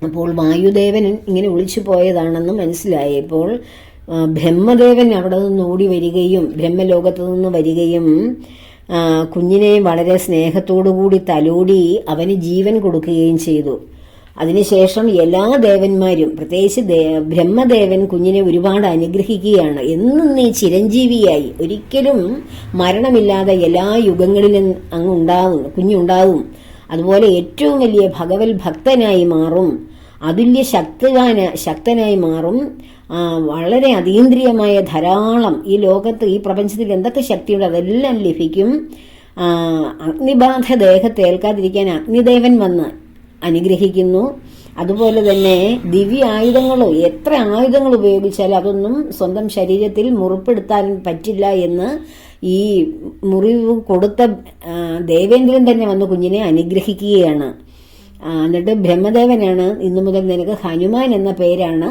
A: അപ്പോൾ വായുദേവൻ ഇങ്ങനെ ഒളിച്ചു പോയതാണെന്ന് മനസ്സിലായപ്പോൾ ബ്രഹ്മദേവൻ അവിടെ നിന്ന് ഓടി വരികയും ബ്രഹ്മലോകത്ത് നിന്ന് വരികയും കുഞ്ഞിനെ വളരെ സ്നേഹത്തോടുകൂടി തലോടി അവന് ജീവൻ കൊടുക്കുകയും ചെയ്തു. അതിനുശേഷം എല്ലാ ദേവന്മാരും പ്രത്യേകിച്ച് ബ്രഹ്മദേവൻ കുഞ്ഞിനെ ഒരുപാട് അനുഗ്രഹിക്കുകയാണ്. എന്നും നീ ചിരഞ്ജീവിയായി. ഒരിക്കലും മരണമില്ലാതെ എല്ലാ യുഗങ്ങളിലും അങ്ങ് ഉണ്ടാകും കുഞ്ഞുണ്ടാകും അതുപോലെ ഏറ്റവും വലിയ ഭഗവത് ഭക്തനായി മാറും. അതുല്യ ശക്തവാന ശക്തനായി മാറും. വളരെ അതീന്ദ്രിയമായ ധാരാളം ഈ ലോകത്ത് ഈ പ്രപഞ്ചത്തിൽ എന്തൊക്കെ ശക്തിയുണ്ട് അതെല്ലാം ലഭിക്കും. അഗ്നിബാധ ദേഹത്തെ ഏൽക്കാതിരിക്കാൻ അഗ്നിദേവൻ വന്ന് അനുഗ്രഹിക്കുന്നു. അതുപോലെ തന്നെ ദിവ്യ ആയുധങ്ങളോ എത്ര ആയുധങ്ങൾ ഉപയോഗിച്ചാലും അതൊന്നും സ്വന്തം ശരീരത്തിൽ മുറിപ്പെടുത്താൻ പറ്റില്ല എന്ന് ഈ മുറിവ് കൊടുത്ത ദേവേന്ദ്രൻ തന്നെ വന്ന് കുഞ്ഞിനെ അനുഗ്രഹിക്കുകയാണ്. എന്നിട്ട് ബ്രഹ്മദേവനാണ് ഇന്നു മുതൽ നിനക്ക് ഹനുമാൻ എന്ന പേരാണ്.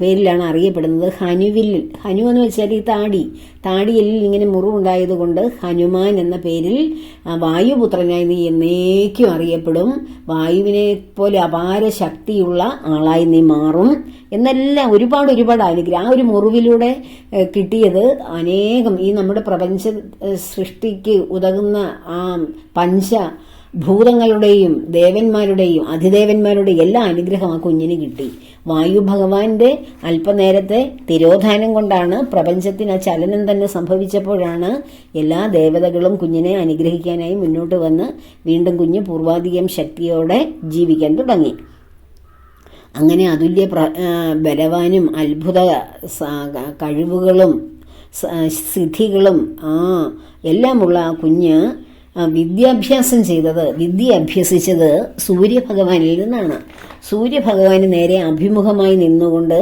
A: പേരിലാണ് അറിയപ്പെടുന്നത്. ഹനുവില്ലിൽ ഹനു എന്ന് വെച്ചാൽ ഈ താടി. താടിയിൽ ഇങ്ങനെ മുറിവുണ്ടായതുകൊണ്ട് ഹനുമാൻ എന്ന പേരിൽ വായുപുത്രനായി നീ എന്നേക്കും അറിയപ്പെടും. വായുവിനെ പോലെ അപാര ശക്തിയുള്ള ആളായി നീ മാറും. എന്നെല്ലാം ഒരുപാട് ഒരുപാട് അനുഗ്രഹം ആ ഒരു മുറിവിലൂടെ കിട്ടിയത് അനേകം ഈ നമ്മുടെ പ്രപഞ്ച സൃഷ്ടിക്ക് ഉതകുന്ന ആ പഞ്ച ഭൂതങ്ങളുടെയും ദേവന്മാരുടെയും അതിദേവന്മാരുടെയും എല്ലാ അനുഗ്രഹം ആ കുഞ്ഞിന് കിട്ടി. വായു ഭഗവാന്റെ അല്പനേരത്തെ തിരോധാനം കൊണ്ടാണ് പ്രപഞ്ചത്തിന് ആ ചലനം തന്നെ സംഭവിച്ചപ്പോഴാണ് എല്ലാ ദേവതകളും കുഞ്ഞിനെ അനുഗ്രഹിക്കാനായി മുന്നോട്ട് വന്ന് വീണ്ടും കുഞ്ഞ് പൂർവാധികം ശക്തിയോടെ ജീവിക്കാൻ തുടങ്ങി. അങ്ങനെ അതുല്യ ബലവാനും അത്ഭുത കഴിവുകളും സിദ്ധികളും ആ എല്ലാമുള്ള ആ കുഞ്ഞ് വിദ്യാഭ്യാസം ചെയ്തത് വിദ്യ അഭ്യസിച്ചത് സൂര്യഭഗവാനിൽ നിന്നാണ്. സൂര്യഭഗവാന് നേരെ അഭിമുഖമായി നിന്നുകൊണ്ട്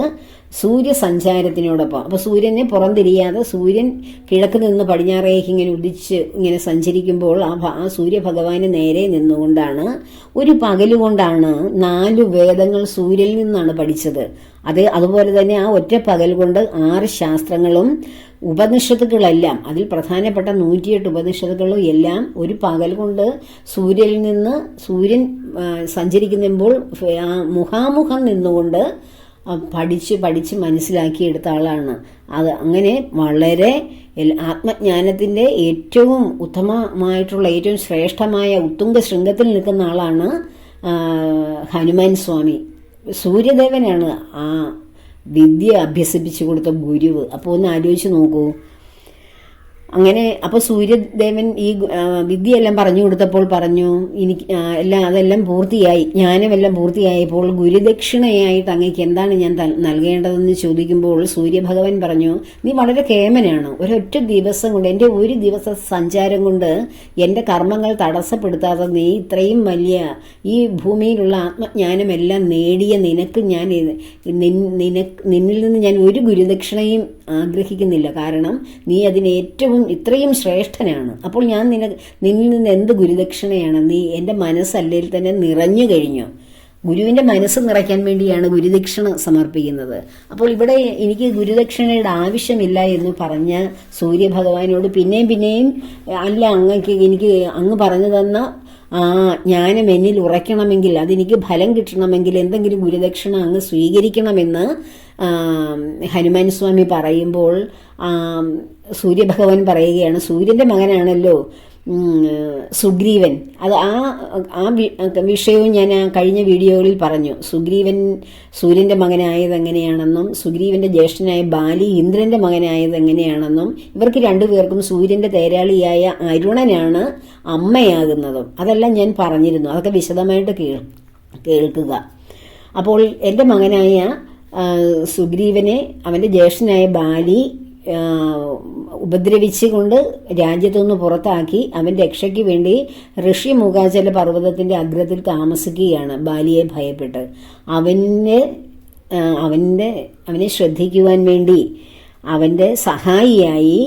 A: സൂര്യസഞ്ചാരത്തിനോടൊപ്പം. അപ്പോൾ സൂര്യനെ പുറംതിരിയാതെ സൂര്യൻ കിഴക്ക് നിന്ന് പടിഞ്ഞാറേക്ക് ഇങ്ങനെ ഉദിച്ച് ഇങ്ങനെ സഞ്ചരിക്കുമ്പോൾ ആ ആ സൂര്യഭഗവാന് നേരെ നിന്നുകൊണ്ടാണ് ഒരു പകലുകൊണ്ടാണ് നാല് വേദങ്ങൾ സൂര്യനിൽ നിന്നാണ് പഠിച്ചത്. അത് അതുപോലെ തന്നെ ആ ഒറ്റ പകൽ കൊണ്ട് ആറ് ശാസ്ത്രങ്ങളും ഉപനിഷത്തുക്കളെല്ലാം അതിൽ പ്രധാനപ്പെട്ട നൂറ്റിയെട്ട് ഉപനിഷത്തുക്കളും എല്ലാം ഒരു പകൽ കൊണ്ട് സൂര്യനിൽ നിന്ന് സൂര്യൻ സഞ്ചരിക്കുമ്പോൾ മുഖാമുഖം നിന്നുകൊണ്ട് പഠിച്ച് പഠിച്ച് മനസ്സിലാക്കിയെടുത്ത ആളാണ്. അത് അങ്ങനെ വളരെ ആത്മജ്ഞാനത്തിന്റെ ഏറ്റവും ഉത്തമമായിട്ടുള്ള ഏറ്റവും ശ്രേഷ്ഠമായ ഉത്തുംഗ ശൃംഗത്തിൽ നിൽക്കുന്ന ആളാണ് ഹനുമാൻ സ്വാമി. സൂര്യദേവനാണ് ആ വിദ്യ അഭ്യസിപ്പിച്ചു കൊടുത്ത ഗുരുവ് അപ്പോൾ ഒന്ന് ആലോചിച്ച് നോക്കൂ. അങ്ങനെ അപ്പോൾ സൂര്യദേവൻ ഈ വിദ്യയെല്ലാം പറഞ്ഞു കൊടുത്തപ്പോൾ പറഞ്ഞു എനിക്ക് എല്ലാം അതെല്ലാം പൂർത്തിയായി. ജ്ഞാനമെല്ലാം പൂർത്തിയായപ്പോൾ ഗുരുദക്ഷിണയായിട്ട് അങ്ങേക്ക് എന്താണ് ഞാൻ നൽകേണ്ടതെന്ന് ചോദിക്കുമ്പോൾ സൂര്യഭഗവൻ പറഞ്ഞു നീ വളരെ കേമനാണ്. ഒരൊറ്റ ദിവസം കൊണ്ട് എന്റെ ഒരു ദിവസ സഞ്ചാരം കൊണ്ട് എന്റെ കർമ്മങ്ങൾ തടസ്സപ്പെടുത്താതെ നീ ഇത്രയും വലിയ ഈ ഭൂമിയിലുള്ള ആത്മജ്ഞാനമെല്ലാം നേടിയ നിനക്ക് ഞാൻ നിനക്ക് നിന്നിൽ നിന്ന് ഞാൻ ഒരു ഗുരുദക്ഷിണയും ആഗ്രഹിക്കുന്നില്ല. കാരണം നീ അതിന് ഏറ്റവും ഇത്രയും ശ്രേഷ്ഠനാണ്. അപ്പോൾ ഞാൻ നിന നിന്നിൽ നിന്ന് എന്ത് ഗുരുദക്ഷിണയാണ്? നീ എന്റെ മനസ്സല്ലേൽ തന്നെ നിറഞ്ഞു കഴിഞ്ഞു. ഗുരുവിന്റെ മനസ്സ് നിറയ്ക്കാൻ വേണ്ടിയാണ് ഗുരുദക്ഷിണ സമർപ്പിക്കുന്നത്. അപ്പോൾ ഇവിടെ എനിക്ക് ഗുരുദക്ഷിണയുടെ ആവശ്യമില്ല എന്ന് പറഞ്ഞ സൂര്യഭഗവാനോട് പിന്നെയും പിന്നെയും അല്ല അങ്ങക്ക് എനിക്ക് അങ്ങ് പറഞ്ഞു തന്ന ആ ജ്ഞാനം എന്നിൽ ഉറയ്ക്കണമെങ്കിൽ അതെനിക്ക് ഫലം കിട്ടണമെങ്കിൽ എന്തെങ്കിലും ഗുരുദക്ഷിണ അങ്ങ് സ്വീകരിക്കണമെന്ന് ഹനുമാൻ സ്വാമി പറയുമ്പോൾ സൂര്യഭഗവാൻ പറയുകയാണ് സൂര്യന്റെ മകനാണല്ലോ സുഗ്രീവൻ. അത് ആ ആ വിഷയവും ഞാൻ കഴിഞ്ഞ വീഡിയോകളിൽ പറഞ്ഞു. സുഗ്രീവൻ സൂര്യന്റെ മകനായത് എങ്ങനെയാണെന്നും സുഗ്രീവന്റെ ജ്യേഷ്ഠനായ ബാലി ഇന്ദ്രന്റെ മകനായത് എങ്ങനെയാണെന്നും ഇവർക്ക് രണ്ടുപേർക്കും സൂര്യന്റെ തേരാളിയായ അരുണനാണ് അമ്മയാകുന്നതും. അതെല്ലാം ഞാൻ പറഞ്ഞിരുന്നു. അതൊക്കെ വിശദമായിട്ട് കേൾ കേൾക്കുക. അപ്പോൾ എന്റെ മകനായ സുഗ്രീവനെ അവന്റെ ജ്യേഷ്ഠനായ ബാലി ഉപദ്രവിച്ചുകൊണ്ട് രാജ്യത്തു നിന്ന് പുറത്താക്കി അവൻ രക്ഷയ്ക്ക് വേണ്ടി ഋഷി മുഖാചല പർവതത്തിന്റെ അഗ്രത്തിൽ താമസിക്കുകയാണ് ബാലിയെ ഭയപ്പെട്ട്. അവനെ അവന്റെ അവനെ ശ്രദ്ധിക്കുവാൻ വേണ്ടി അവന്റെ സഹായിയായി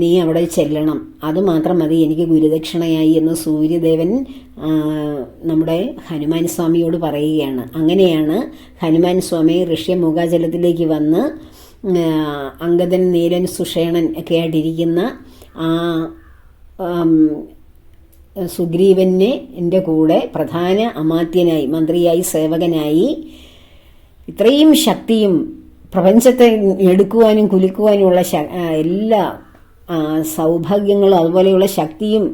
A: നീ അവിടെ ചെല്ലണം. അതുമാത്രം മതി. എനിക്ക് ഗുരുദക്ഷിണയായി എന്ന് സൂര്യദേവൻ നമ്മുടെ ഹനുമാൻ സ്വാമിയോട് പറയുകയാണ്. അങ്ങനെയാണ് ഹനുമാൻ സ്വാമി ഋഷ്യ മൂകാചലത്തിലേക്ക് വന്ന് അംഗദൻ നീലൻ സുഷേണൻ ഒക്കെ ആയിട്ടിരിക്കുന്ന ആം, സുഗ്രീവനെ എന്റെ കൂടെ പ്രധാന അമാത്യനായി മന്ത്രിയായി സേവകനായി ഇത്രയും ശക്തിയും പ്രപഞ്ചത്തെ എടുക്കുവാനും കുലിക്കുവാനുമുള്ള എല്ലാ സൗഭാഗ്യങ്ങളും അതുപോലെയുള്ള ശക്തിയും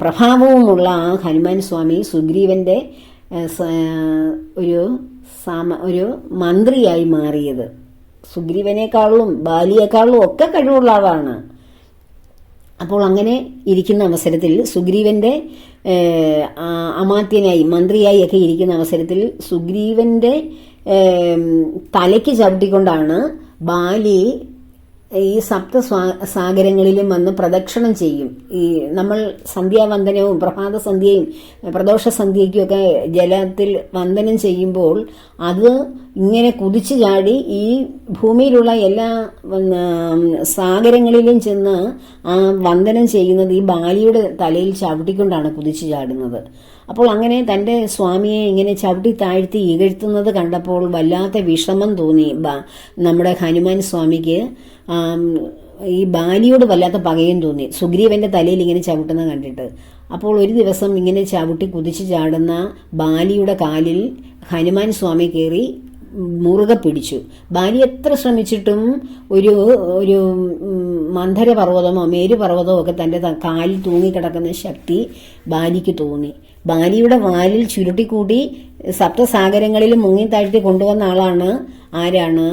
A: പ്രഭാവവുമുള്ള ആ ഹനുമാൻ സ്വാമി സുഗ്രീവന്റെ ഒരു സാമ ഒരു മന്ത്രിയായി മാറിയത്. സുഗ്രീവനേക്കാളും ബാലിയേക്കാളും ഒക്കെ കഴിവുള്ള ആളാണ്. അപ്പോൾ അങ്ങനെ ഇരിക്കുന്ന അവസരത്തിൽ സുഗ്രീവന്റെ അമാത്യനായി മന്ത്രിയായി ഒക്കെ ഇരിക്കുന്ന അവസരത്തിൽ സുഗ്രീവന്റെ തലയ്ക്ക് ചവിട്ടിക്കൊണ്ടാണ് ബാലി ഈ സപ്ത സാഗരങ്ങളിലും വന്ന് പ്രദക്ഷിണം ചെയ്യും. ഈ നമ്മൾ സന്ധ്യാവന്ദനവും പ്രഭാത സന്ധ്യയും പ്രദോഷ സന്ധ്യയ്ക്കുമൊക്കെ ജലത്തിൽ വന്ദനം ചെയ്യുമ്പോൾ അത് ഇങ്ങനെ കുതിച്ചു ചാടി ഈ ഭൂമിയിലുള്ള എല്ലാ സാഗരങ്ങളിലും ചെന്ന് ആ വന്ദനം ചെയ്യുന്നത് ഈ ബാലിയുടെ തലയിൽ ചവിട്ടിക്കൊണ്ടാണ് കുതിച്ചു ചാടുന്നത്. അപ്പോൾ അങ്ങനെ തന്റെ സ്വാമിയെ ഇങ്ങനെ ചവിട്ടി താഴ്ത്തി ഇകഴ്ത്തുന്നത് കണ്ടപ്പോൾ വല്ലാത്ത വിഷമം തോന്നി. നമ്മുടെ ഹനുമാൻ സ്വാമിക്ക് ഈ ബാലിയോട് വല്ലാത്ത പകയും തോന്നി. സുഗ്രീവന്റെ തലയിൽ ഇങ്ങനെ ചവിട്ടുന്ന കണ്ടിട്ട്. അപ്പോൾ ഒരു ദിവസം ഇങ്ങനെ ചവിട്ടി കുതിച്ചു ചാടുന്ന ബാലിയുടെ കാലിൽ ഹനുമാൻ സ്വാമി കയറി മുറുകെ പിടിച്ചു. ബാലി എത്ര ശ്രമിച്ചിട്ടും ഒരു ഒരു മന്ധര പർവതമോ മേരുപർവതമോ ഒക്കെ തന്റെ കാലിൽ തൂങ്ങിക്കിടക്കുന്ന ശക്തി ബാലിക്ക് തോന്നി. ബാലിയുടെ വാലിൽ ചുരുട്ടിക്കൂട്ടി സപ്തസാഗരങ്ങളിൽ മുങ്ങി താഴ്ത്തി കൊണ്ടുവന്ന ആളാണ് ആരാണ്?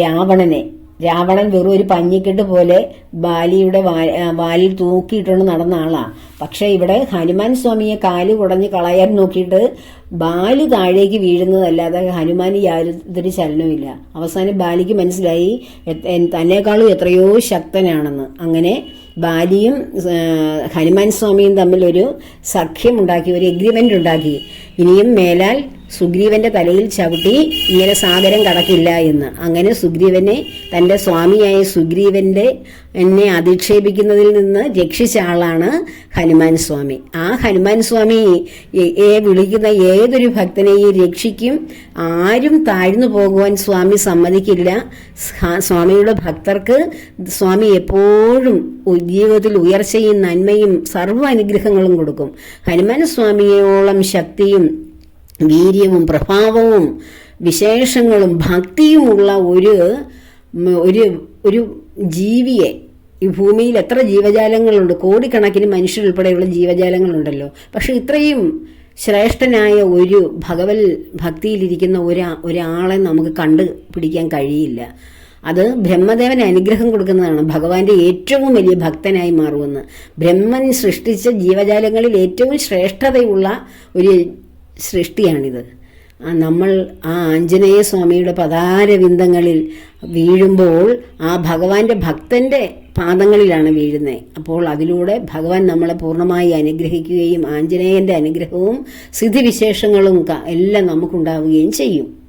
A: രാവണനെ. രാവണൻ വെറും ഒരു പഞ്ഞിക്കെട്ട് പോലെ ബാലിയുടെ വാലിൽ തൂക്കിയിട്ടുണ്ട് നടന്ന ആളാ. പക്ഷെ ഇവിടെ ഹനുമാൻ സ്വാമിയെ കാൽ കുടഞ്ഞ് കളയാൻ നോക്കിയിട്ട് ബാലി താഴേക്ക് വീഴുന്നതല്ലാതെ ഹനുമാന് യാതൊരു ചലനവുമില്ല. അവസാനം ബാലിക്ക് മനസ്സിലായി തന്നെക്കാളും എത്രയോ ശക്തനാണെന്ന്. അങ്ങനെ ബാലിയും ഹനുമാൻ സ്വാമിയും തമ്മിൽ ഒരു സഖ്യമുണ്ടാക്കി ഒരു എഗ്രിമെന്റ് ഉണ്ടാക്കി. ഇനിയും മേലാൽ സുഗ്രീവന്റെ തലയിൽ ചവിട്ടി ഇങ്ങനെ സാഗരം കടക്കില്ല എന്ന്. അങ്ങനെ സുഗ്രീവനെ തന്റെ സ്വാമിയായ സുഗ്രീവന്റെ എന്നെ അധിക്ഷേപിക്കുന്നതിൽ നിന്ന് രക്ഷിച്ച ആളാണ് ഹനുമാൻ സ്വാമി. ആ ഹനുമാൻ സ്വാമി എ വിളിക്കുന്ന ഏതൊരു ഭക്തനെയും രക്ഷിക്കും? ആരും താഴ്ന്നു പോകുവാൻ സ്വാമി സമ്മതിക്കില്ല. സ്വാമിയുടെ ഭക്തർക്ക് സ്വാമി എപ്പോഴും ജീവിതത്തിൽ ഉയർച്ചയും നന്മയും സർവ അനുഗ്രഹങ്ങളും കൊടുക്കും. ഹനുമാൻ സ്വാമിയോളം ശക്തിയും വീര്യവും പ്രഭാവവും വിശേഷങ്ങളും ഭക്തിയുമുള്ള ഒരു ഒരു ഒരു ജീവിയെ. ഈ ഭൂമിയിൽ എത്ര ജീവജാലങ്ങളുണ്ട്? കോടിക്കണക്കിന് മനുഷ്യരുൾപ്പെടെയുള്ള ജീവജാലങ്ങളുണ്ടല്ലോ. പക്ഷെ ഇത്രയും ശ്രേഷ്ഠനായ ഒരു ഭഗവൽ ഭക്തിയിലിരിക്കുന്ന ഒരാ ഒരാളെ നമുക്ക് കണ്ടു പിടിക്കാൻ കഴിയില്ല. അത് ബ്രഹ്മദേവൻ അനുഗ്രഹം കൊടുക്കുന്നതാണ്. ഭഗവാന്റെ ഏറ്റവും വലിയ ഭക്തനായി മാറുമെന്ന്. ബ്രഹ്മൻ സൃഷ്ടിച്ച ജീവജാലങ്ങളിൽ ഏറ്റവും ശ്രേഷ്ഠതയുള്ള ഒരു സൃഷ്ടിയാണിത്. നമ്മൾ ആ ആഞ്ജനേയ സ്വാമിയുടെ പതാരവിന്ദങ്ങളിൽ വീഴുമ്പോൾ ആ ഭഗവാന്റെ ഭക്തന്റെ പാദങ്ങളിലാണ് വീഴുന്നത് അപ്പോൾ അതിലൂടെ ഭഗവാൻ നമ്മളെ പൂർണമായി അനുഗ്രഹിക്കുകയും ആഞ്ജനേയന്റെ അനുഗ്രഹവും സ്ഥിതിവിശേഷങ്ങളും എല്ലാം നമുക്കുണ്ടാവുകയും ചെയ്യും.